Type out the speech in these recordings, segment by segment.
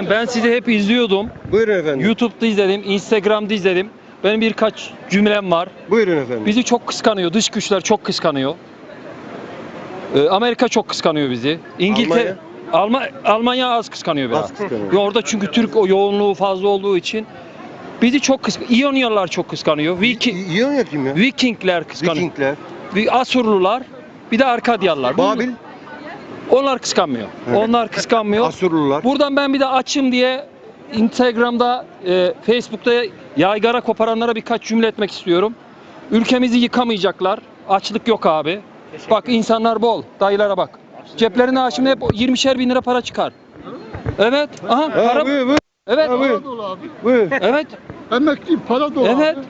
Efendim ben sizi hep izliyordum. Buyurun efendim. YouTube'da izledim, Instagram'da izledim. Benim birkaç cümlem var. Buyurun efendim. Bizi çok kıskanıyor. Dış güçler çok kıskanıyor. Ee, Amerika çok kıskanıyor bizi. İngiltere Almanya, Almanya az kıskanıyor biraz. Az kıskanıyor. Ya Orada çünkü Türk o yoğunluğu fazla olduğu için bizi çok kıskanıyor. İyonyalılar çok kıskanıyor. Viki, İ- İyonya kim ya? Vikingler kıskanıyor. Vikingler. Asurlular, bir de Arkadyalılar. Babil. Onlar kıskanmıyor. Evet. Onlar kıskanmıyor. Asurlular. Buradan ben bir de açım diye Instagram'da, e, Facebook'ta yaygara koparanlara birkaç cümle etmek istiyorum. Ülkemizi yıkamayacaklar. Açlık yok abi. Bak insanlar bol. Dayılara bak. Ceplerine ha şimdi hep 20'şer bin lira para çıkar. Evet. Aha Ha, para. Evet. Buyur. dolu abi. buyur. Evet. Emekliyim para dolu Evet. abi.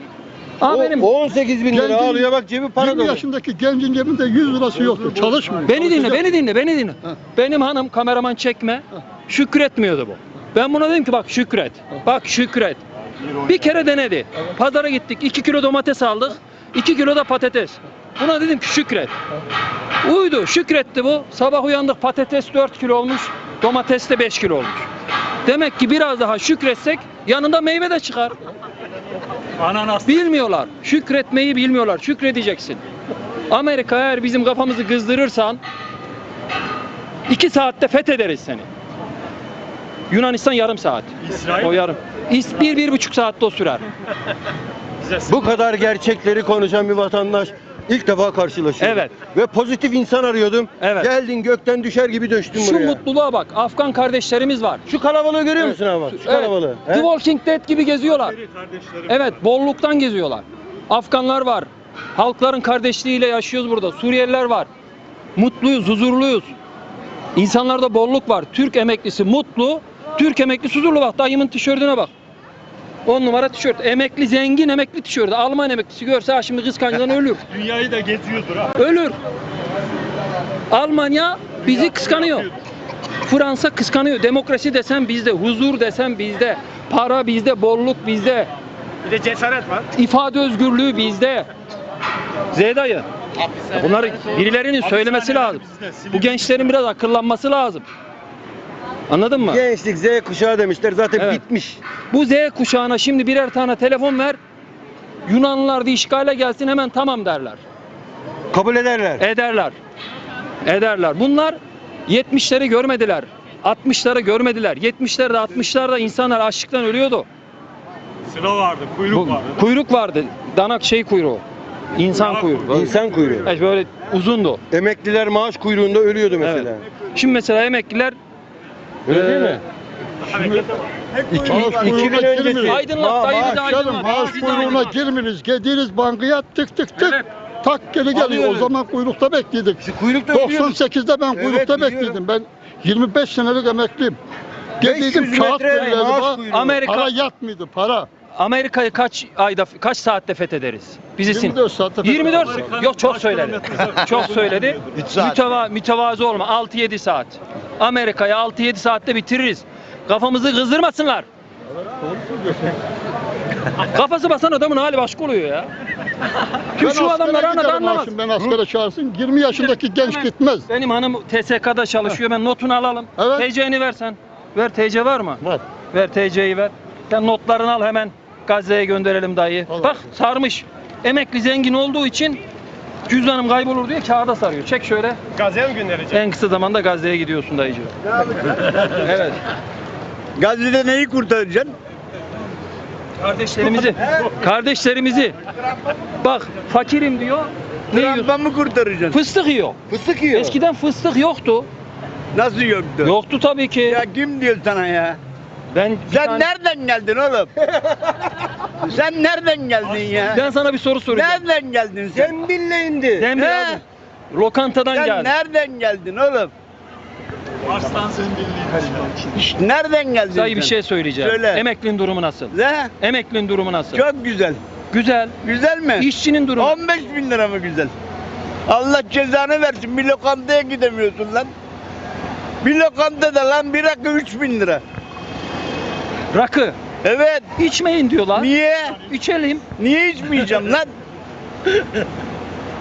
Aa O, benim. 18 bin lira Gencin- alıyor bak cebi para 20 dolu. yaşındaki gencin cebinde 100 lirası yoktur. Çalışmıyor. Beni dinle, Çalışacak. beni dinle, beni dinle. Benim hanım kameraman çekme. Şükretmiyordu bu. Ben buna dedim ki bak şükret. Bak şükret. Bir kere denedi. Pazara gittik. 2 kilo domates aldık. 2 kilo da patates. Buna dedim ki şükret. Uydu, şükretti bu. Sabah uyandık patates 4 kilo olmuş. Domates de 5 kilo olmuş. Demek ki biraz daha şükretsek yanında meyve de çıkar. Ananas. Bilmiyorlar. Şükretmeyi bilmiyorlar. Şükredeceksin. Amerika eğer bizim kafamızı kızdırırsan iki saatte fethederiz seni. Yunanistan yarım saat. İsrail. O yarım. İs- Bir, bir buçuk saatte o sürer. Bu kadar gerçekleri konuşan bir vatandaş ilk defa karşılaşıyor. Evet. Ve pozitif insan arıyordum. Evet. Geldin gökten düşer gibi düştün Şu buraya. mutluluğa bak. Afgan kardeşlerimiz var. Şu kalabalığı görüyor musun ama? Şu Evet. kalabalığı. The he? Walking Dead gibi geziyorlar. Evet, bolluktan geziyorlar. Afganlar var. Halkların kardeşliğiyle yaşıyoruz burada. Suriyeliler var. Mutluyuz, huzurluyuz. İnsanlarda bolluk var. Türk emeklisi mutlu, Türk emeklisi huzurlu. Bak dayımın tişörtüne bak. 10 numara tişört. Emekli zengin emekli tişörtü. Alman emeklisi görse ha şimdi kıskancından ölür. Dünyayı da geziyordur ha. Ölür. Almanya bizi kıskanıyor. Fransa kıskanıyor. Demokrasi desen bizde, huzur desen bizde, para bizde, bolluk bizde, Bir de cesaret var. ifade özgürlüğü bizde. Zeydayı. Bunları birilerinin söylemesi lazım. Bu gençlerin biraz akıllanması lazım. Anladın mı? Gençlik Z kuşağı demişler zaten Evet. bitmiş. Bu Z kuşağına şimdi birer tane telefon ver. Yunanlılar da işgale gelsin hemen tamam derler. Kabul ederler. Ederler. Ederler. Bunlar 70'leri görmediler. 60'ları görmediler. 70'lerde 60'larda insanlar açlıktan ölüyordu. Sıra vardı, kuyruk Bu- vardı. kuyruk vardı. Danak şey kuyruğu. İnsan Ya, kuyruğu. İnsan kuyruğu. Evet, böyle uzundu. Emekliler maaş kuyruğunda ölüyordu mesela. Evet. Şimdi mesela emekliler Öyle değil Ee, mi? İki, Maaş iki kuyruğuna bin öncesi. Aydınlat, dayı bir de Maaş canım aydınlat. maaş kuyruğuna girminiz. Gediğiniz bankaya tık tık tık. Evet. Tak geri geliyor. Alıyoruz. O zaman kuyrukta bekledik. Kuyrukta ölüyordu. 98'de ben Evet, kuyrukta biliyorum. bekledim. Ben 25 senelik emekliyim. 500 Gediydim kağıt. Amerika Para yatmıyordu para. Amerika'yı kaç ayda kaç saatte fethederiz? Bizisin. 24 saatte 24 Amerika'nın yok çok söyledi. çok söyledi. Müteva, mütevazı olma 6-7 saat. Amerika'yı 6-7 saatte bitiririz. Kafamızı kızdırmasınlar. Kafası basan adamın hali başka oluyor ya. Kim Ben şu adamları anladı anlamaz. Ben askere çağırsın. 20 yaşındaki genç Hemen. gitmez. Benim hanım TSK'da çalışıyor. Ben notunu alalım. Evet. TC'ni versen. Ver TC var mı? Var. Ver TC'yi ver. Sen notlarını al hemen Gazze'ye gönderelim dayı. Al. Bak sarmış. Emekli zengin olduğu için cüzdanım kaybolur diye kağıda sarıyor. Çek şöyle. Gazi'ye mi göndereceğim? En kısa zamanda Gazze'ye gidiyorsun dayıcı. evet. Gazze'de neyi kurtaracaksın? Kardeşlerimizi. kardeşlerimizi. Bak fakirim diyor. Ne yiyor? Trump'a mı kurtaracaksın? Fıstık yiyor. Fıstık yiyor. Eskiden fıstık yoktu. Nasıl yoktu? Yoktu tabii ki. Ya kim diyor sana ya? Ben Sen tane- nereden geldin oğlum? sen nereden geldin ya? ben sana bir soru soracağım. Nereden geldin sen? Zembille indi. Demir He. abi. Lokantadan Sen geldi. nereden geldin oğlum? Arslan zembilli. Şşt, nereden geldin Dayı bir şey söyleyeceğim. Söyle. Emeklinin durumu nasıl? Ne? Emeklinin durumu nasıl? Çok güzel. Güzel. Güzel mi? İşçinin durumu. 15 bin lira mı güzel? Allah cezanı versin. Bir lokantaya gidemiyorsun lan. Bir lokantada lan bir rakı 3 bin lira. Rakı. Evet. İçmeyin diyorlar. Niye? İçelim. Niye içmeyeceğim lan?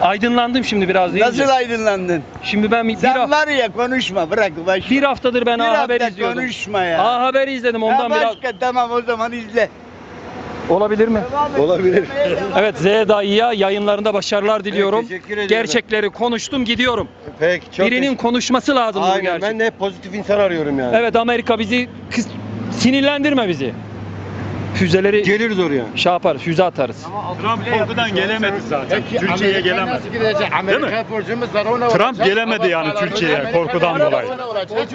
Aydınlandım şimdi biraz deyince. Nasıl aydınlandın? Şimdi ben bir, Sen haf- var ya konuşma bırak baş. bir haftadır ben Bir A Haber hafta izliyordum. konuşma ya. A Haber'i izledim ondan ya biraz. başka tamam o zaman izle. Olabilir mi? Olabilir. Evet Z dayıya yayınlarında başarılar diliyorum. teşekkür ediyorum. Gerçekleri konuştum gidiyorum. Peki çok Birinin konuşması lazım bu Aynen gerçek. ben de hep pozitif insan arıyorum yani. Evet Amerika bizi kıs- sinirlendirme bizi. Füzeleri Geliriz oraya. şey yaparız, füze atarız. Trump korkudan gelemedi zaten. Türkiye'ye gelemedi. Değil mi? Trump gelemedi yani Türkiye'ye korkudan dolayı.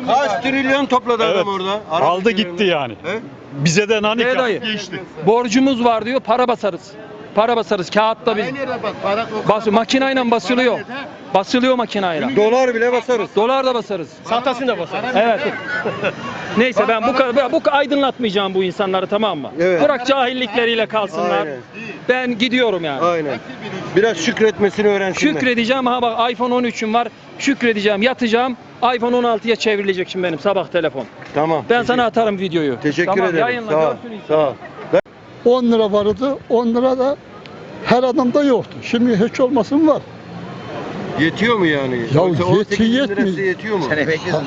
Kaç trilyon topladı Evet. adam orada? Arap Aldı gitti yani. He? Bize de nanik dayı? yaptı geçti. Borcumuz var diyor, para basarız. Para basarız, kağıtta biz. Bas, makinayla basılıyor. Basılıyor makinayla. Dolar bile basarız. Dolar da basarız. Sahtasını da basarız. Evet. Neyse ben bu kadar bu aydınlatmayacağım bu insanları tamam mı? Evet. Bırak cahillikleriyle kalsınlar. Aynen. Ben gidiyorum yani. Aynen. Biraz şükretmesini öğrensinler. Şükredeceğim ha bak iPhone 13'üm var. Şükredeceğim, yatacağım. iPhone 16'ya çevrilecek şimdi benim sabah telefon. Tamam. Ben sana atarım videoyu. Teşekkür tamam, ederim. Yayınla, Sağ ol. görsün Sağ ol. 10 lira vardı. 10 lira da her adamda yoktu. Şimdi hiç olmasın var. Yetiyor mu yani? Ya Yoksa 18 yeti- bin lirası yetmiyor. yetiyor mu?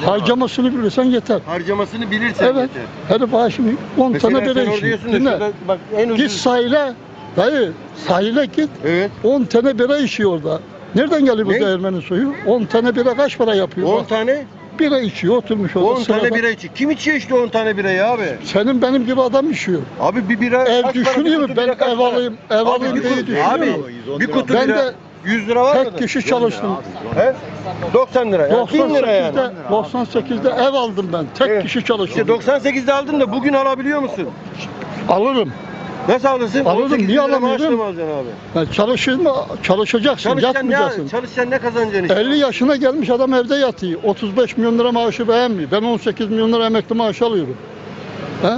Ha- Harcamasını bilirsen yeter. Harcamasını bilirsen Evet. yeter. Hadi bana şimdi 10 Mesela tane sen bira orada içeyim. diyorsun da Dinle. şurada bak en Git ucuz. sahile. Dayı sahile git. Evet. 10 tane bira içiyor orada. Nereden geliyor bu Ne? değirmenin suyu? 10 tane bira kaç para yapıyor? 10 Bak, tane? Bira içiyor oturmuş orada 10 tane sırada. bira içiyor. Kim içiyor işte 10 tane birayı abi? Senin benim gibi adam içiyor. Abi bir bira Ev kaç para? düşünüyor Bir mu? kutu Ben bira kaç ev para? alayım, ev Abi alayım bir diye kutu- Abi mu? bir kutu Ben bira de 100 lira var mı? Tek kişi çalıştım. He? 90 lira. Yani 1000 lira yani. 98'de, 98'de ev aldım ben. Tek Evet. kişi İşte çalışıyorum. 98'de aldın da bugün alabiliyor musun? Alırım. Nasıl alırsın? Alırım, 18 niye bin lira maaşla alamıyorum? mı alacaksın abi? Yani çalışın mı? Çalışacaksın, Çalışacaksın yatmayacaksın. ne, çalışacaksın ne kazanacaksın işte? 50 yaşına gelmiş adam evde yatıyor. 35 milyon lira maaşı beğenmiyor. Ben 18 milyon lira emekli maaşı alıyorum. He?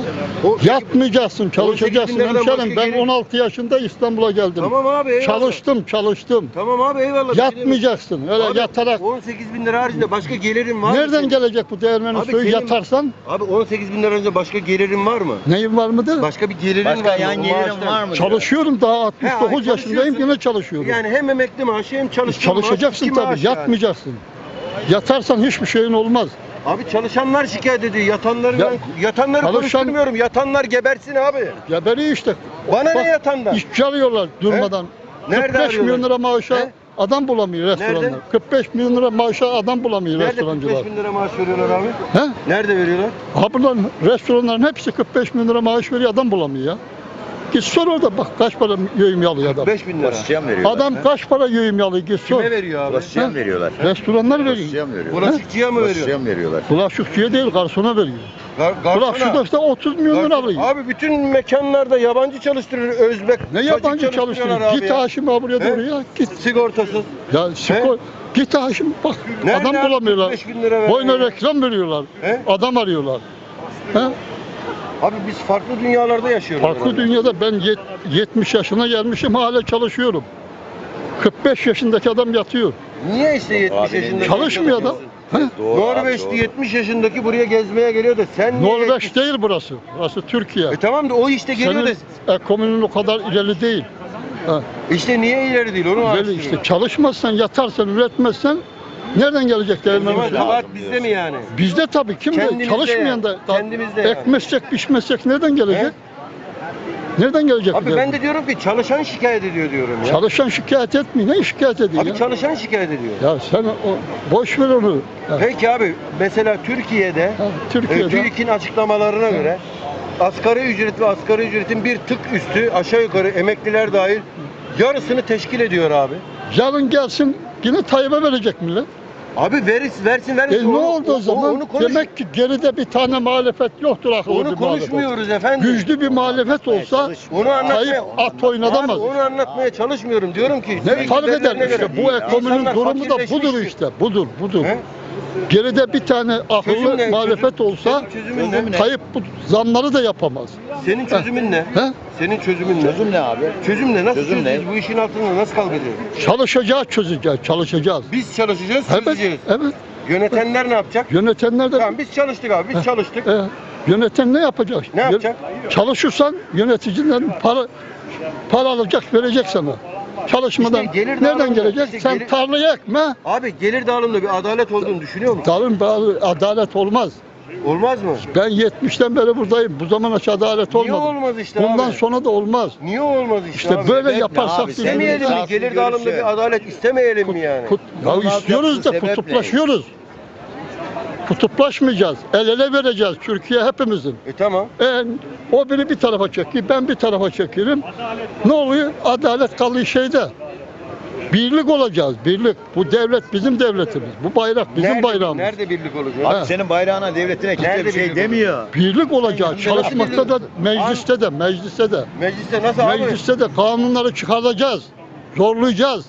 O- Yatmayacaksın, 18 çalışacaksın hemşerim. Ben gelir- 16 yaşında İstanbul'a geldim. Tamam abi eyvallah. Çalıştım, çalıştım. Tamam abi eyvallah. şey. Yatmayacaksın. Öyle Abi, yatarak. 18 bin lira haricinde başka gelirin var mı? Nereden senin? gelecek bu değirmenin Abi suyu? senin- Yatarsan Abi 18 bin lira haricinde başka gelirin var mı? neyin var mıdır? Başka bir gelirin Başka var mı? yan maaştan. var mı? Çalışıyorum daha He, 69 ay, yaşındayım yine çalışıyorum. Yani hem emekli maaşı hem çalıştığın maaş, Çalışacaksın tabii, yani. yatmayacaksın. Yatarsan hiçbir şeyin olmaz. Abi çalışanlar şikayet ediyor. Yatanları Ya- ben yatanları Çalışan- konuşturmuyorum. Yatanlar gebersin abi. Ya beni işte. Bana ne yatandan? İşçi arıyorlar durmadan. Nerede 45 arıyorlar? milyon lira maaşa He? adam bulamıyor restoranlar. Nerede? 45 milyon lira maaşa adam bulamıyor Nerede restorancılar. 45 bin lira maaş veriyorlar abi? He? Nerede veriyorlar? Ha buradan restoranların hepsi 45 milyon lira maaş veriyor adam bulamıyor ya. Git sor orada bak kaç para yövüm alıyor adam. 5 bin lira. Bulaşıcıya mı veriyorlar? Adam kaç para yövüm alıyor git sor. Kime veriyor abi? Bulaşıcıya mı veriyorlar? Restoranlar veriyor. Mı veriyorlar? Bulaşıkçıya mı veriyor? mı veriyorlar? Bulaşıkçıya değil garsona veriyor. Gar garsona. Bulaşıkçı işte 30 milyon lira alıyor. Abi bütün mekanlarda yabancı çalıştırıyor. Özbek. Ne yabancı çalıştırıyor? abi Git ya. Haşim abi buraya doğru ya. Git. Sigortasız. Ya skor. Git Haşim bak. Nerede adam bulamıyorlar. 45 bin lira veren Boyuna reklam veriyorlar. He? Adam arıyorlar. He? Abi biz farklı dünyalarda yaşıyoruz. Farklı herhalde. dünyada ben yet- 70 yaşına gelmişim hala çalışıyorum. 45 yaşındaki adam yatıyor. Niye işte 70 Abi, yaşında? Çalışmıyor adam. He? Doğru abi, Norveçli doğru. 70 yaşındaki buraya gezmeye geliyor da sen niye Norveç 70 değil burası. Burası Türkiye. E tamam da o işte geliyor Senin da ekonominin o kadar ileri değil. Ha, işte niye ileri değil onu ileri araştırıyorum. işte çalışmazsan, yatarsan, üretmezsen nereden gelecek şey? kabahat bizde mi yani? Bizde tabii kim de Kendimizde çalışmayan yani, da da kendimizde yani. ekmezsek, pişmezsek nereden gelecek? Nereden gelecek? bu Abi ben de diyorum ki çalışan şikayet ediyor diyorum ya. Çalışan şikayet etmiyor. Ne şikayet ediyor Abi ya? çalışan şikayet ediyor. Ya sen o, boş ver onu. Ya, Peki abi mesela Türkiye'de e, Türkiye'de TÜİK'in açıklamalarına göre asgari ücret ve asgari ücretin bir tık üstü aşağı yukarı emekliler dahil yarısını teşkil ediyor abi. yarın gelsin yine Tayyip'e verecek millet. Abi veris, versin versin. E ne oldu o zaman? Onu, konuş, Demek ki geride bir tane muhalefet yoktur akıllı onu bir muhalefet. konuşmuyoruz efendim. Güçlü bir muhalefet olsa Onu anlatmaya, at oynatamaz. Abi onu anlatmaya çalışmıyorum. Diyorum ki Ne fark eder işte bu ekonominin durumu da budur işte. Budur, budur. He? Geride bir tane akıllı ne? muhalefet Çözüm- olsa senin çözümün ne? Tayyip bu zamları da yapamaz. Senin çözümün ne? He? Senin çözümün ne? Çözüm ne abi? Çözüm ne? Nasıl Çözüm ne? çözeceğiz? Bu işin altında nasıl kalkacağız? Çalışacağız, çözeceğiz, çalışacağız. Biz çalışacağız, Evet, çözeceğiz. evet. Yönetenler ne yapacak? Yönetenler de Tamam biz çalıştık abi, biz çalıştık. e, yöneten ne yapacak? Ne yapacak? Çalışırsan yöneticiden para para alacak, verecek sana. Çalışmadan İşte gelir nereden dağılımı, gelecek? işte Sen gelir- tarlayı ekme. Abi gelir dağılımında bir adalet olduğunu düşünüyor musun? Tarım bağlı adalet olmaz. Olmaz mı? Ben 70'ten beri buradayım. Bu zaman aç adalet Niye olmadı. olmaz işte Bundan abi? sonra da olmaz. Niye olmaz işte, İşte abi? böyle yaparsak abi, biz İstemeyelim mi? Gelir dağılımında bir adalet istemeyelim mi yani? Kut, ya Bunun istiyoruz da altyapısı sebep kutuplaşıyoruz. Kutuplaşmayacağız. El ele vereceğiz Türkiye hepimizin. E tamam. En, o biri bir tarafa çekiyor, ben bir tarafa çekiyorum. Ne oluyor? Adalet kalıyor şeyde. Birlik olacağız, birlik. Bu devlet bizim devletimiz. Bu bayrak bizim nerede, bayrağımız. Nerede birlik olacak? Abi senin bayrağına devletine kimse Nerede bir şey demiyor. Birlik olacağız. Çalışmakta da, mecliste de, mecliste de. Mecliste nasıl abi? Mecliste de kanunları çıkaracağız. Zorlayacağız.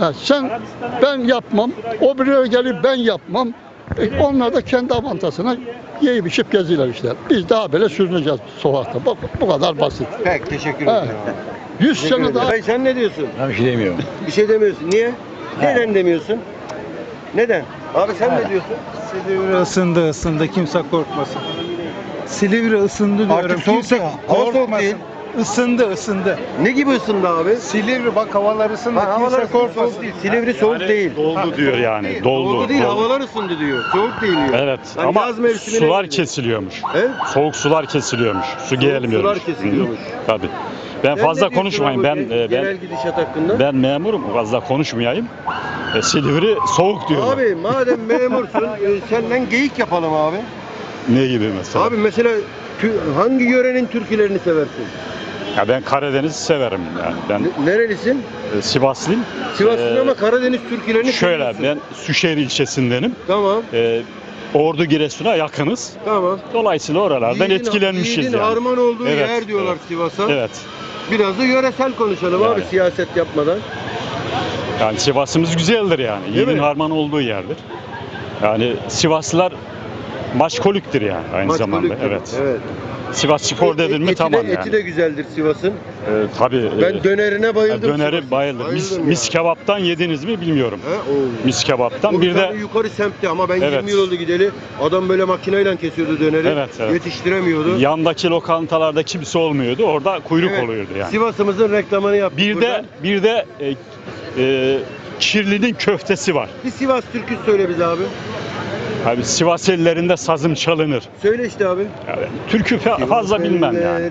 Ha, sen ben yapmam, o biri gelir ben yapmam. E, onlar da kendi avantasına yiyip içip geziyorlar işte. Biz daha böyle sürüneceğiz sokakta. Bu, bu kadar basit. Pek teşekkür ederim. abi. 100 Teşekkür sene ederim. daha Hayır, sen ne diyorsun? Ben bir şey demiyorum. Bir şey demiyorsun. Niye? Neden demiyorsun? Neden? Abi sen ne diyorsun? Silivri ısındı ısındı kimse korkmasın. Silivri ısındı diyorum. Artık soğuk kimse değil. Soğuk korkmasın. Isındı ısındı. Ne gibi ısındı abi? Silivri bak havalar ısındı Ha, havalar kimse soğuk değil. Silivri soğuk değil. Doldu diyor yani. Doldu. Doldu değil, doldu. havalar ısındı diyor. Soğuk değil diyor. Evet Yani ama yaz mevsimine sular gidiyor. kesiliyormuş. He? Soğuk sular kesiliyormuş. Su gelmiyormuş. sular kesiliyormuş. Hı, Tabii. Ben Sen ne fazla diyorsun konuşmayayım. abi Ben ge- e, genel ben gidişat hakkında. ben memurum. Fazla konuşmayayım. E, Silivri soğuk diyor. Abi madem memursun e, senden geyik yapalım abi. Ne gibi mesela? Abi mesela tü- hangi yörenin türkülerini seversin? Ya ben Karadeniz'i severim yani. Ben Ne- nerelisin? e, Sivaslıyım. Ee, ama Karadeniz türkülerini Şöyle seviyorsun. ben Süşehir ilçesindenim. Tamam, E, Ordu Giresun'a yakınız. tamam. Dolayısıyla oralardan Yiğidin- etkilenmişiz yiğidin yani. harman olduğu Evet, yer diyorlar evet. Sivas'a. Evet. Biraz da yöresel konuşalım Yani. abi siyaset yapmadan. Yani Sivas'ımız güzeldir yani. Değil Yiğidin mi? harman olduğu yerdir. Yani Sivaslılar maşkoliktir yani aynı Maç zamanda. Evet. evet. Sivas Spor dedin mi eti tamam de, yani. Eti de güzeldir Sivas'ın. Ee, tabii. Ben e, dönerine bayıldım. döneri bayıldım. Mis, mis kebaptan yediniz mi bilmiyorum. He, oo. Mis kebaptan O bir de yukarı semtte ama ben Evet. 20 yıl oldu gideli. Adam böyle makineyle kesiyordu döneri. Evet, evet. Yetiştiremiyordu. yandaki lokantalarda kimse olmuyordu. Orada kuyruk Evet. oluyordu yani. Sivas'ımızın reklamını yaptık Bir burada. de bir de e, e, Kirli'nin köftesi var. Bir Sivas türküsü söyle bize abi. Abi Sivas ellerinde sazım çalınır. Söyle işte abi. Yani, türkü fa- fazla bilmem yani.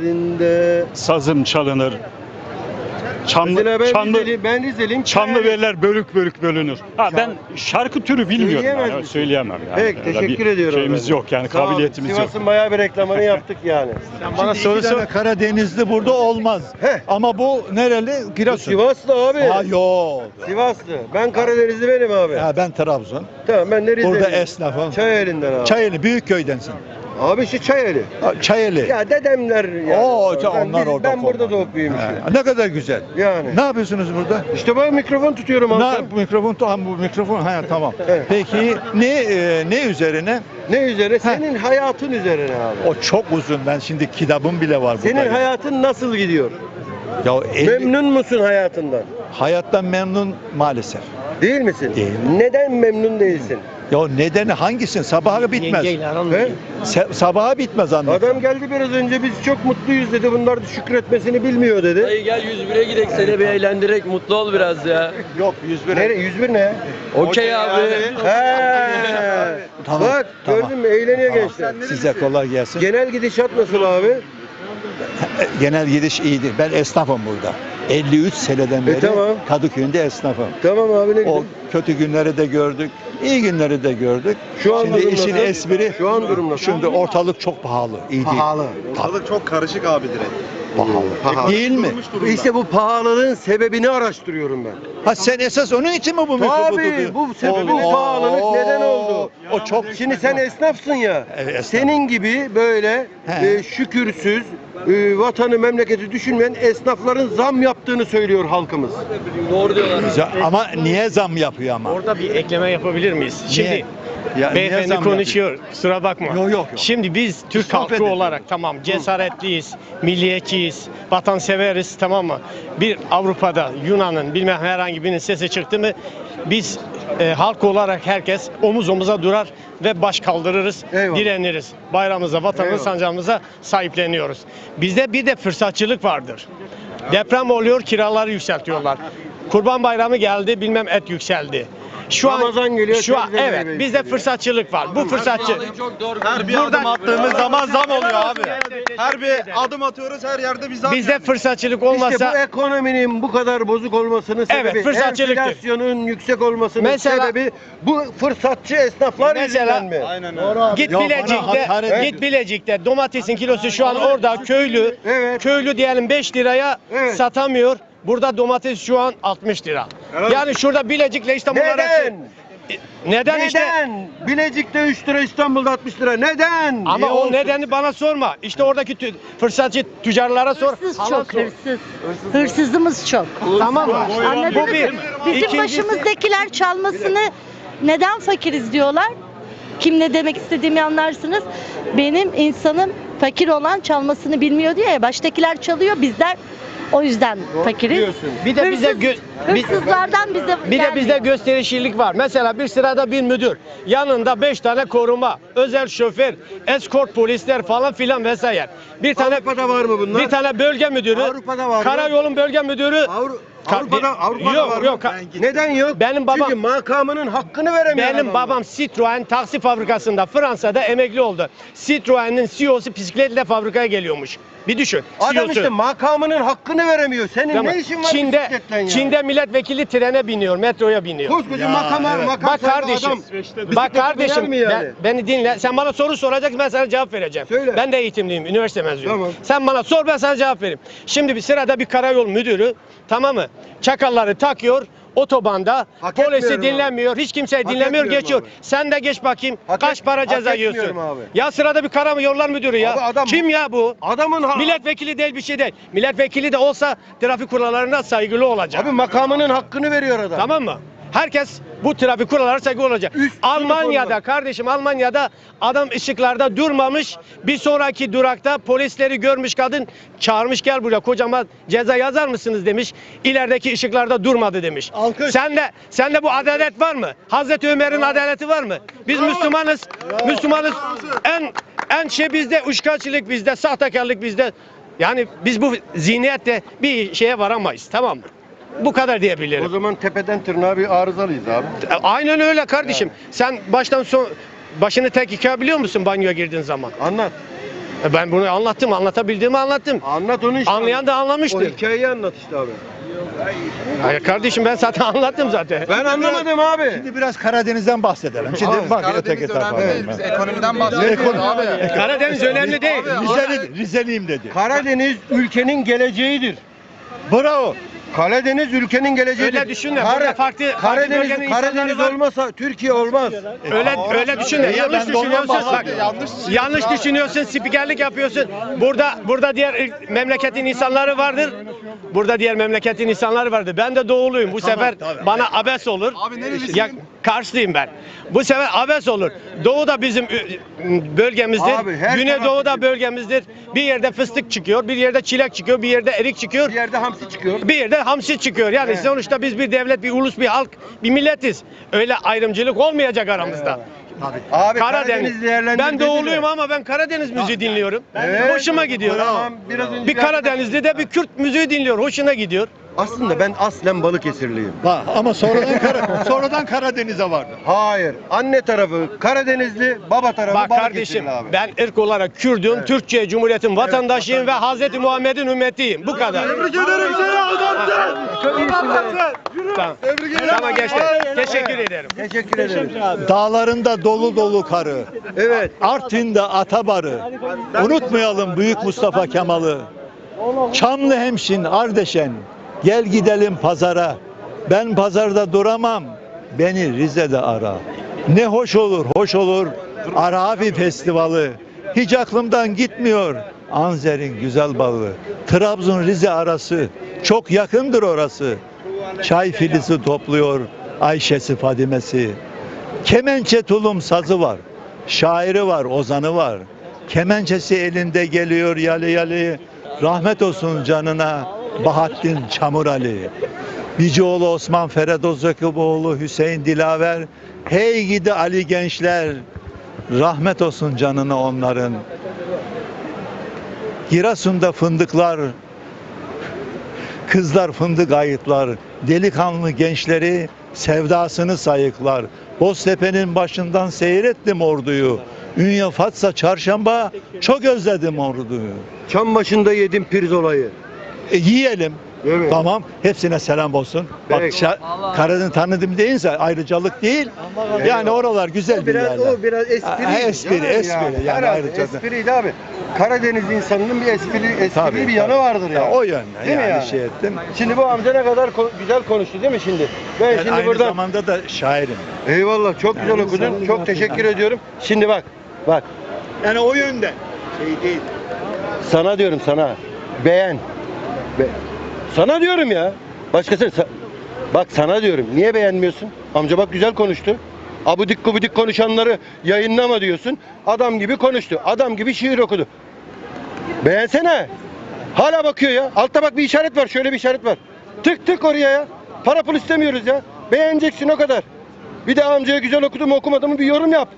Sazım çalınır. Çanlı, Mesela ben çanlı, Rizeliyim, ben Rizeliyim. çanlı beller bölük bölük bölünür. Ha ben şarkı türü bilmiyorum Söyleyemez yani. misin? Söyleyemem yani. Peki Öyle teşekkür bir ediyorum. Şeyimiz efendim. yok yani Sağ olun. kabiliyetimiz yok. Sivas'ın bayağı bir reklamını yaptık yani. Bana soru sor. Karadenizli burada olmaz. Heh. Ama bu nereli? Giresun. Sivaslı abi. Ha yok. Sivaslı. Ben Karadenizli benim abi. Ya ben Trabzon. Tamam ben de Rizeliyim. Burada esnafım. Çayeli'nden abi. Çayeli Büyükköy'densin. Abi işte Çayeli. Ha, Çayeli. Ya dedemler yani. Oo, Ben- ça- onlar biz- orada. Ben burada forma. doğup büyümüşüm. Ha, ne kadar güzel. Yani. Ne yapıyorsunuz burada? İşte ben mikrofon tutuyorum Ne abi. mikrofon tamam bu mikrofon ha tamam. Evet. Peki ne e, ne üzerine? Ne üzerine? Senin hayatın üzerine abi. O çok uzun. Ben şimdi kitabım bile var burada. Senin hayatın nasıl gidiyor? ya elli- Memnun musun hayatından? hayattan memnun maalesef. Değil misin? Değilim. Neden memnun değilsin? Ya nedeni hangisin? Sabahı bitmez. He? Se- sabahı bitmez anladın. Adam geldi biraz önce biz çok mutluyuz dedi. Bunlar da şükretmesini bilmiyor dedi. Dayı gel 101'e gidelim seni bir eğlendirek mutlu ol biraz ya. Yok 101. Nere 101 ne? Okey abi. He. Tamam, Bak tamam. gördün mü eğleniyor gençler. Size kolay gelsin. Genel gidişat nasıl abi? Genel gidiş iyidir. Ben esnafım burada. 53 seneden beri E, tamam. Kadıköy'ünde esnafım. Tamam abi ne O güzel. kötü günleri de gördük, iyi günleri de gördük. Şu an Şimdi işin nasıl? espri, Şu an durum nasıl? şimdi ortalık çok pahalı, iyi değil. Ortalık çok karışık abi direkt. Pahalı. Pahalı. Değil mi? İşte bu pahalılığın sebebini araştırıyorum ben. Ha sen esas onun için mi bu mikrofonu Tabii tutuyorsun? bu sebebi Oo, pahalılık neden oldu? O çok Şimdi sen esnafsın ya. Evet, esnaf. Senin gibi böyle He. e, şükürsüz, e, vatanı memleketi düşünmeyen esnafların zam yaptığını söylüyor halkımız. Doğru diyorlar. Ama niye zam yapıyor ama? Orada bir ekleme yapabilir miyiz? Şimdi Niye? Ya beyefendi konuşuyor. Kusura bakma. Yok, yok, yok. Şimdi biz Türk Sohbet halkı edelim. olarak tamam cesaretliyiz, milliyetçiyiz, vatansever'iz tamam mı? Bir Avrupa'da Yunan'ın bilmem herhangi birinin sesi çıktı mı biz e, halk olarak herkes omuz omuza durar ve baş kaldırırız, Eyvallah. direniriz. Bayrağımıza, vatanımıza, sancağımıza sahipleniyoruz. Bizde bir de fırsatçılık vardır. Deprem oluyor kiraları yükseltiyorlar. Kurban bayramı geldi bilmem et yükseldi. Şu Ramazan an geliyor, şu an evet bizde fırsatçılık var. Bu fırsatçı Her bir adım attığımız zaman zam oluyor abi. Her bir adım atıyoruz her yerde bir zam. bizde fırsatçılık İşte bu olmasa ekonominin bu kadar bozuk olmasının sebebi, Evet, fırsatçılıktır. enflasyonun yüksek olmasının Mesela- sebebi bu fırsatçı esnaflar Mesela- yüzünden mi? Aynen öyle. Git Ya bana Bilecik'te, hakaret git Bilecik'te domatesin kilosu şu an orada köylü, Evet. köylü diyelim 5 liraya Evet. satamıyor. Burada domates şu an 60 lira. Yani şurada Bilecik'le İstanbul arası. Neden? Neden işte? Neden? Bilecik'te 3 lira, İstanbul'da 60 lira. Neden? Ama Niye o olsun? nedeni bana sorma. İşte oradaki tü- fırsatçı tüccarlara sor. Hırsız hala çok sor. hırsız. Hırsızımız çok. Tamam mı? Anladınız Bu bir. mı? Bizim İkincisi- başımızdakiler çalmasını neden fakiriz diyorlar? Kim ne demek istediğimi anlarsınız. Benim insanım fakir olan çalmasını bilmiyor diye ya. Baştakiler çalıyor bizler o yüzden fakiriz. Bir de bize gö- hırsızlardan bize Bir de bizde gelmiyor. gösterişlilik var. Mesela bir sırada bir müdür, yanında beş tane koruma, özel şoför, eskort polisler falan filan vesaire. Bir tane Avrupa'da var mı bunlar? bir tane bölge müdürü, Avrupada var mı? karayolun bölge müdürü. Avru- Ka- Avrupa'da, Avrupa'da yok var mı? yok. Neden yok? Benim babam- Çünkü makamının hakkını veremiyor Benim adamlar. babam Citroen taksi fabrikasında Fransa'da emekli oldu. Citroen'in CEO'su bisikletle fabrikaya geliyormuş. Bir düşün. Adam CEO'su. işte makamının hakkını veremiyor. Senin Tamam. ne işin var Çin'de, bisikletle ya? Çin'de milletvekili trene biniyor, metroya biniyor. Koskoca makam, makam Bak sahibi kardeşim, adam. bak bisiklete kardeşim, biner mi yani? ben, beni dinle. Sen bana soru soracaksın, ben sana cevap vereceğim. Söyle. Ben de eğitimliyim, üniversite mezunuyum. Tamam. Sen bana sor, ben sana cevap vereyim. Şimdi bir sırada bir karayol müdürü, tamam mı? Çakalları takıyor, otobanda, Hak polisi etmiyorum abi. dinlemiyor, hiç kimseyi Hak dinlemiyor, etmiyorum geçiyor. abi. Sen de geç bakayım, Hak kaç et- para hak ceza etmiyorum yiyorsun? abi. Ya sırada bir karayol müdürü ya. Abi adam- Kim ya bu? Adamın ha- Milletvekili değil bir şey değil. Milletvekili de olsa trafik kurallarına saygılı olacak. Abi makamının hakkını veriyor adam. Tamam mı? Herkes bu trafik kurallara saygı olacak. Üst Almanya'da kardeşim Almanya'da adam ışıklarda durmamış. Bir sonraki durakta polisleri görmüş kadın çağırmış gel buraya kocama ceza yazar mısınız demiş. İlerideki ışıklarda durmadı demiş. Alkış. Sen de sen de bu adalet var mı? Hazreti Ömer'in adaleti var mı? Biz Müslümanız. Müslümanız. En en şey bizde uşkaçılık bizde, sahtekarlık bizde. Yani biz bu zihniyette bir şeye varamayız tamam mı? Bu kadar diyebilirim. O zaman tepeden tırnağa bir arızalıyız abi. Aynen öyle kardeşim. Sen baştan son başını tek yıkayabiliyor musun banyoya girdiğin zaman? Anlat. E Ben bunu anlattım, anlatabildiğimi anlattım. Anlat onu işte. Anlayan da O anlamıştır. hikayeyi anlat işte abi. Hayır kardeşim ben zaten anlattım zaten. Ben anlamadım abi. Şimdi biraz Karadeniz'den bahsedelim. Şimdi bak öteki tarafa. Biz ekonomiden bahsediyoruz abi. Karadeniz önemli değil. Rizeli, Rizeliyim dedi. Karadeniz ülkenin geleceğidir. Bravo. Karadeniz ülkenin geleceğidir. Öyle düşünme, burada farklı- farklı Karadeniz, bölgenin Karadeniz olmasa Türkiye olmaz. Öyle öyle düşünme. öyle, Yanlış düşünüyorsun. Bak. Yanlış yanlış düşünüyorsun. Spikerlik yapıyorsun. Burada burada diğer memleketin insanları vardır. Burada diğer memleketin insanları vardır. Ben de doğuluyum. Bu sefer bana abes olur. Abi nerelisin? Ya, Karslıyım ben. Bu sefer abes olur. Doğu da bizim bölgemizdir. Abi, Güneydoğu da bölgemizdir. Bir yerde fıstık çıkıyor, bir yerde çilek çıkıyor, bir yerde erik çıkıyor. Bir yerde hamsi çıkıyor. Bir yerde hamsi çıkıyor. Yani Evet. sonuçta biz bir devlet, bir ulus, bir halk, bir milletiz. Öyle ayrımcılık olmayacak aramızda. Abi Karadeniz. değerlendir Ben doğuluyum ama ben Karadeniz müziği dinliyorum. Evet. Hoşuma gidiyor. Tamam, biraz önce Bir Karadenizli de bir Kürt müziği dinliyor. Hoşuna gidiyor. Aslında ben aslen Balıkesirliyim. Bak ama sonradan Kara- sonradan Karadeniz'e vardı. Hayır. Anne tarafı Karadenizli, baba tarafı Bak Balıkesirli kardeşim abi. ben ırk olarak Kürdüm, Türkiye Cumhuriyeti'nin vatandaşıyım ve Hazreti Muhammed'in ümmetiyim. Bu kadar. Tebrik ederim seni aldattın. Tamam. Tamam gençler. Teşekkür ederim. Teşekkür ederim. Dağlarında dolu dolu karı. Evet. Artvin'de Atabarı. Unutmayalım Büyük Mustafa Kemal'ı. Çamlı hemşin Ardeşen. Gel gidelim pazara. Ben pazarda duramam. Beni Rize'de ara. Ne hoş olur, hoş olur. Arabi Festivali. Hiç aklımdan gitmiyor. Anzer'in güzel bağı. Trabzon Rize arası. Çok yakındır orası. Çay filizi topluyor Ayşe'si Fadimesi. Kemençe tulum sazı var. Şairi var, ozanı var. Kemençesi elinde geliyor yalı yalı. Rahmet olsun canına Bahattin Çamur Ali. Bicioğlu Osman Feredoz Zöküboğlu Hüseyin Dilaver. Hey gidi Ali gençler. Rahmet olsun canına onların. Giresun'da fındıklar Kızlar fındık ayıklar, delikanlı gençleri sevdasını sayıklar. Boztepe'nin başından seyrettim orduyu. Ünye Fatsa çarşamba çok özledim orduyu. Çam başında yedim pirzolayı. E, yiyelim. Mi? Tamam. Hepsine selam olsun. Bak Peki. şa- Karadın tanıdım deyinse ayrıcalık değil. Yani oralar güzel bir Biraz yerler. o biraz espri. Ha, espri, espri yani Herhalde ayrıca espriydi abi. Karadeniz insanının bir espri, esprili Tabii, bir tabii. yanı vardır ya. Ya, o yönde Değil mi yani, yani? şey ettim. Şimdi bu amca ne kadar ko- güzel konuştu değil mi şimdi? Ben, Ben şimdi aynı buradan zamanda da şairim. Eyvallah çok güzel okudun. Çok teşekkür ediyorum. Şimdi bak. Bak. Yani o yönde. Şey değil. Sana diyorum sana. Beğen. Be- sana diyorum ya. Başkası sa- Bak sana diyorum. Niye beğenmiyorsun? Amca bak güzel konuştu. Abudik gubidik konuşanları yayınlama diyorsun. Adam gibi konuştu. Adam gibi şiir okudu. Beğensene. Hala bakıyor ya. Altta bak bir işaret var. Şöyle bir işaret var. Tık tık oraya ya. Para pul istemiyoruz ya. Beğeneceksin o kadar. Bir de amcaya güzel okudu mu okumadı mı bir yorum yap.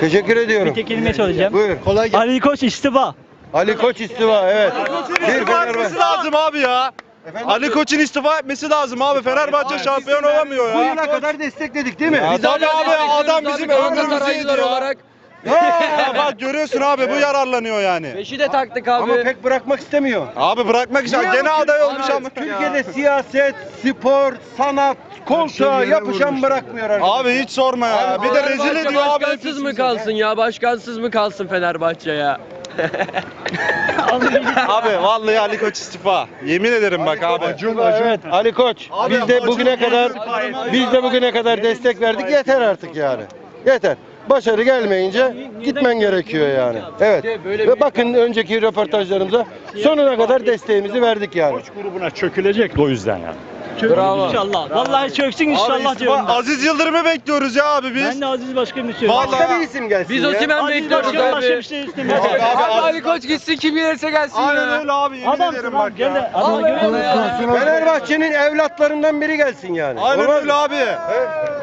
Teşekkür ediyorum. Bir kelime söyleyeceğim. Buyur. Kolay gelsin. Ali Koç istifa. Ali Koç istiva evet. Bir İstifa etmesi Fenerbahçe. lazım abi ya. Efendim? Ali Koç'un istifa etmesi lazım abi. Fenerbahçe şampiyon olamıyor Bu ya. yıla kadar destekledik değil mi? Ya tabii abi adam bizim ömrümüzü yedi ya. olarak. Ya bak görüyorsun abi bu yararlanıyor yani. Beşi de taktık abi. Ama pek bırakmak istemiyor. Abi bırakmak için Niye gene bu- aday olmuş Abi, ama. Türkiye'de siyaset, spor, sanat, koltuğa yapışan bırakmıyor arkadaşlar. Abi hiç sorma ya. Bir de rezil Fenerbahçe ediyor abi. Başkansız mı kalsın ya? Başkansız mı kalsın Fenerbahçe ya? Abi vallahi Ali Koç istifa. Yemin ederim bak abi. Evet Ali Koç. Biz de bugüne kadar biz de bugüne kadar destek verdik. Yeter artık yani. Yeter. Başarı gelmeyince gitmen gerekiyor yani. Evet. Ve bakın önceki röportajlarımıza sonuna kadar desteğimizi verdik yani. grubuna çökülecek o yüzden yani. Bravo. İnşallah. Vallahi çöksün Abi inşallah diyorum ben. Aziz Yıldırım'ı bekliyoruz ya abi biz. Ben de Aziz Başkan'ı istiyorum. Vallahi- Başka bir isim gelsin Biz ya. Osimhen Aziz bekliyoruz Başkan başka bir abi. şey istemiyor. Abi, Abi, abi, Ali Koç gitsin kim gelirse gelsin Aynen ya. öyle abi yemin Adamsın ederim bak Gel de ya. adamı görüyor musun? Fenerbahçe'nin evlatlarından biri gelsin yani. Aynen Olmaz öyle mı? abi.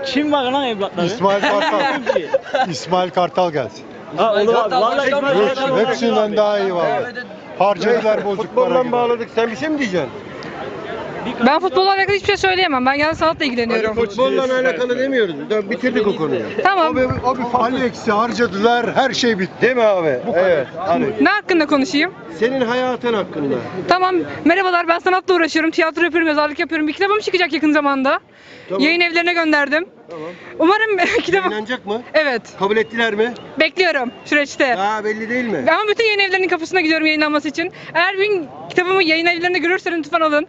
Kim var lan evlatları? İsmail Kartal. Ki? İsmail Kartal gelsin. Ha olur abi. Vallahi Başkan İsmail başkan Kartal Hepsinden daha iyi vallahi. Harcadılar bozuklara Futboldan gibi. bağladık. Sen bir şey mi diyeceksin? Ben futbolla alakalı hiçbir şey söyleyemem. Ben genel sanatla ilgileniyorum. Futbolla alakalı demiyoruz. Ya Bitirdik o konuyu. Tamam. O bir fali eksi harcadılar her şey bitti. Değil mi abi? Evet. Hani Ne hakkında konuşayım? senin hayatın hakkında. Tamam. Merhabalar ben sanatla uğraşıyorum. Tiyatro yapıyorum, yazarlık yapıyorum. Bir kitabım çıkacak yakın zamanda. Tamam. Yayın evlerine gönderdim. Tamam. Umarım kitabım... Yayınlanacak mı? Evet. Kabul ettiler mi? Bekliyorum süreçte. Daha belli değil mi? Ama bütün yayın evlerinin kapısına gidiyorum yayınlanması için. Eğer bir gün kitabımı yayın evlerinde görürseniz lütfen alın.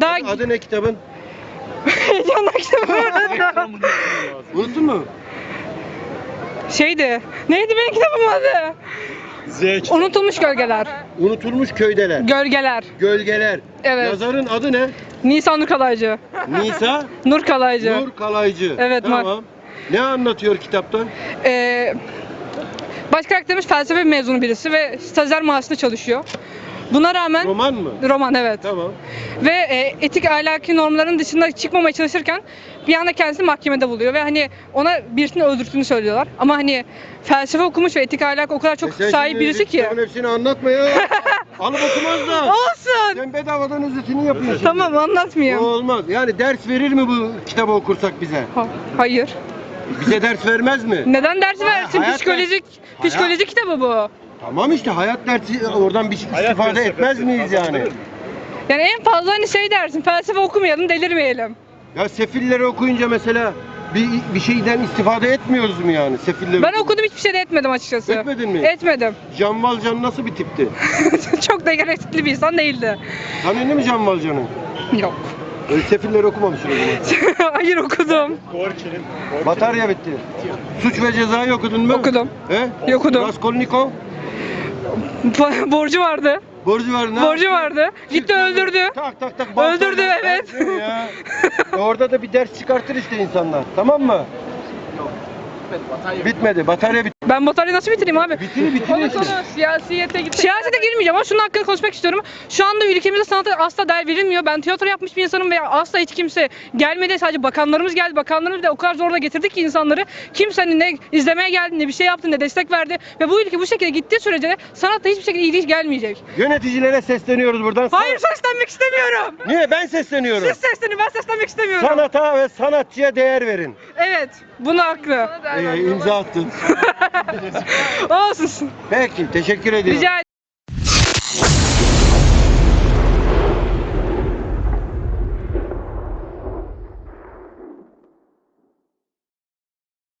Daha Adı ne kitabın? heyecanla kitabım. Unuttun mu? Şeydi. Neydi benim kitabımın adı? Unutulmuş gölgeler. Unutulmuş köydeler. Gölgeler. Gölgeler. Evet. Yazarın adı ne? Nisan Nur Kalaycı. Nisa Nur Kalaycı. Nur Kalaycı. Evet, Tamam. Ne anlatıyor kitaptan? Ee, baş karakterimiz felsefe mezunu birisi ve stajyer maaşında çalışıyor. Buna rağmen Roman mı? roman evet. Tamam. Ve e, etik ahlaki normların dışında çıkmamaya çalışırken bir anda kendisini mahkemede buluyor ve hani ona birisini öldürdüğünü söylüyorlar. Ama hani felsefe okumuş ve etik ahlak o kadar çok E sen sahip şimdi birisi ki. Kitabın hepsini anlatma ya. Alıp okumaz da. Olsun. Sen bedavadan özetini yapıyorsun. Tamam O anlatmıyorum. olmaz. Yani ders verir mi bu kitabı okursak bize? Ha- hayır. Bize ders vermez mi? Neden ders versin? hayat Psikolojik psikoloji kitabı bu. Tamam işte hayat dersi oradan bir istifade etmez miyiz yani? Yani en fazla hani şey dersin felsefe okumayalım delirmeyelim. Ya sefilleri okuyunca mesela bir, bir şeyden istifade etmiyoruz mu yani sefilleri? Ben okudum hiçbir şey de etmedim açıkçası. Etmedin mi? Etmedim. Can Valcan nasıl bir tipti? Çok da gerekli bir insan değildi. Tanıyor mu Can Valcan'ı? Yok. Öyle sefilleri okumamışsın o zaman. Hayır okudum. Batarya bitti. Suç ve cezayı okudun mu? Okudum. He? Okudum. Raskolnikov? Borcu vardı. Borcu var ne Borcu yaptı? vardı. Gitti öldürdü. Tak tak tak. Öldürdü, baltayla. evet. Ya? E Orada da bir ders çıkartır işte insanlar. Tamam mı? Bitmedi. Batarya bitti. Ben bataryayı nasıl bitireyim abi? Bitir bitir. Ondan sonra siyasete gitmek Siyasete girmeyeceğim ama şunun hakkında konuşmak istiyorum. Şu anda ülkemizde sanata asla değer verilmiyor. Ben tiyatro yapmış bir insanım ve asla hiç kimse gelmedi. Sadece bakanlarımız geldi. Bakanlarımız da o kadar zorla getirdik ki insanları. Kimse hani ne izlemeye geldi, ne bir şey yaptı, ne destek verdi. Ve bu ülke bu şekilde gittiği sürece sanatta hiçbir şekilde iyiliği gelmeyecek. Yöneticilere sesleniyoruz buradan. Hayır seslenmek istemiyorum. Niye? Ben sesleniyorum. Siz seslenin, ben seslenmek istemiyorum. Sanata ve sanatçıya değer verin. Evet, bunu haklı. Ee, imza attın. Olsun. Peki teşekkür ediyorum. Rica